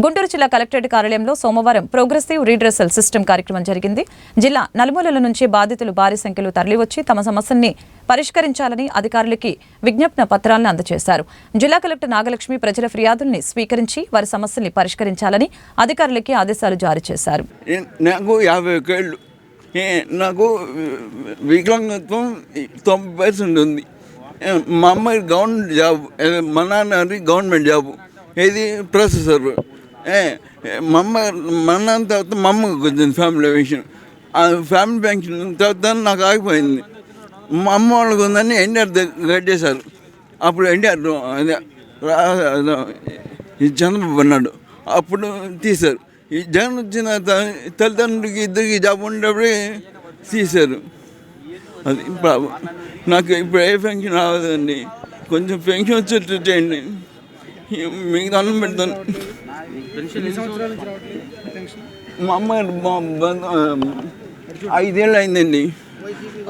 గుంటూరు జిల్లా కలెక్టరేట్ కార్యాలయంలో సోమవారం ప్రోగ్రెసివ్ రీడ్రెసల్ సిస్టమ్ కార్యక్రమం జరిగింది. జిల్లా నలుమూలల నుంచి బాధితులు భారీ సంఖ్యలో తరలివచ్చి తమ సమస్యల్ని పరిష్కరించాలని అధికారులకి విజ్ఞప్న పత్రాలను అందజేశారు. జిల్లా కలెక్టర్ నాగలక్ష్మి ప్రజల ఫిర్యాదుల్ని స్వీకరించి వారి సమస్యల్ని పరిష్కరించాలని అధికారులకి ఆదేశాలు జారీ చేశారు. నాకు యాభై ఏ, వికలాంగత్వం తొంభై పర్సెంట్ ఉంది. మా అమ్మాయి గవర్నమెంట్ జాబ్ మా నాన్నది గవర్నమెంట్ జాబ్. ఇది ప్రొఫెసర్? ఏ, ఏ, మా అమ్మ మా నాన్న తర్వాత మా అమ్మకి వచ్చింది ఫ్యామిలీ పెన్షన్ ఆ ఫ్యామిలీ పెన్షన్ తర్వాత నాకు ఆగిపోయింది. మా అమ్మ వాళ్ళకి ఉందని ఎన్టీఆర్ కట్టేశారు. అప్పుడు ఎన్టీఆర్ అదే రా- ఈ చంద్రబాబు అన్నాడు. అప్పుడు తీశారు. ఈ జగన్ వచ్చిన తల్లిదండ్రులకి ఇద్దరికి జాబ్ ఉండేటప్పుడే తీశారు. అది నాకు ఇప్పుడు ఏ పెన్షన్ రావదండి కొంచెం పెన్షన్ వచ్చేట్టు చేయండి. మీకు అన్నం పెడతాను. మా అమ్మ మా బంధు- ఐదేళ్ళు అయిందండి.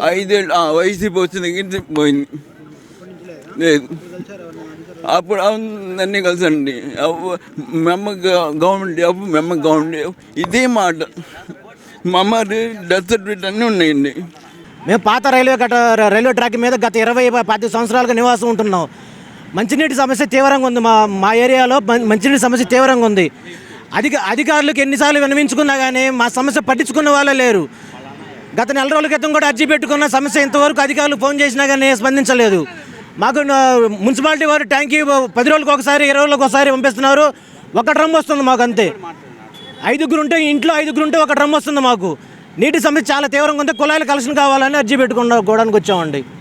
ఐదేళ్ళు ఆ, వైసీపీ వచ్చిన దగ్గర పోయింది. లేదు. అప్పుడు అందరినీ కలిసండి అవ్వ- మా అమ్మ గ- గవర్నమెంట్ జాబ్ మా అమ్మ గవర్నమెంట్ జాబ్. ఇదే మాట. మా అమ్మ డెత్ సర్టిఫికేట్ అన్నీ ఉన్నాయండి. మేము పాత రైల్వే కట్ట రైల్వే ట్రాక్ మీద గత ఇరవై పది సంవత్సరాలుగా నివాసం ఉంటున్నాం. మంచినీటి సమస్య తీవ్రంగా ఉంది. మా మా ఏరియాలో మం- మంచినీటి సమస్య తీవ్రంగా ఉంది. అధిక అధికారులకు ఎన్నిసార్లు వినవించుకున్నా కానీ మా సమస్య పట్టించుకున్న వాళ్ళే లేరు. గత నెల రోజుల క్రితం కూడా అర్జీ పెట్టుకున్న సమస్య ఇంతవరకు అధికారులు ఫోన్ చేసినా కానీ స్పందించలేదు. మాకు మున్సిపాలిటీ వారు ట్యాంకీ పది రోజులకు ఒకసారి ఇరవై రోజులకు ఒకసారి పంపిస్తున్నారు. ఒక డ్రమ్ వస్తుంది మాకు అంతే. ఐదుగురు ఉంటే ఇంట్లో ఐదుగురు ఉంటే ఒక డ్రమ్ వస్తుంది మాకు. నీటి సమస్య చాలా తీవ్రంగా ఉంది. కుళాయిలు కలెక్షన్ కావాలని అర్జీ పెట్టుకున్న గోడానికి వచ్చామండి.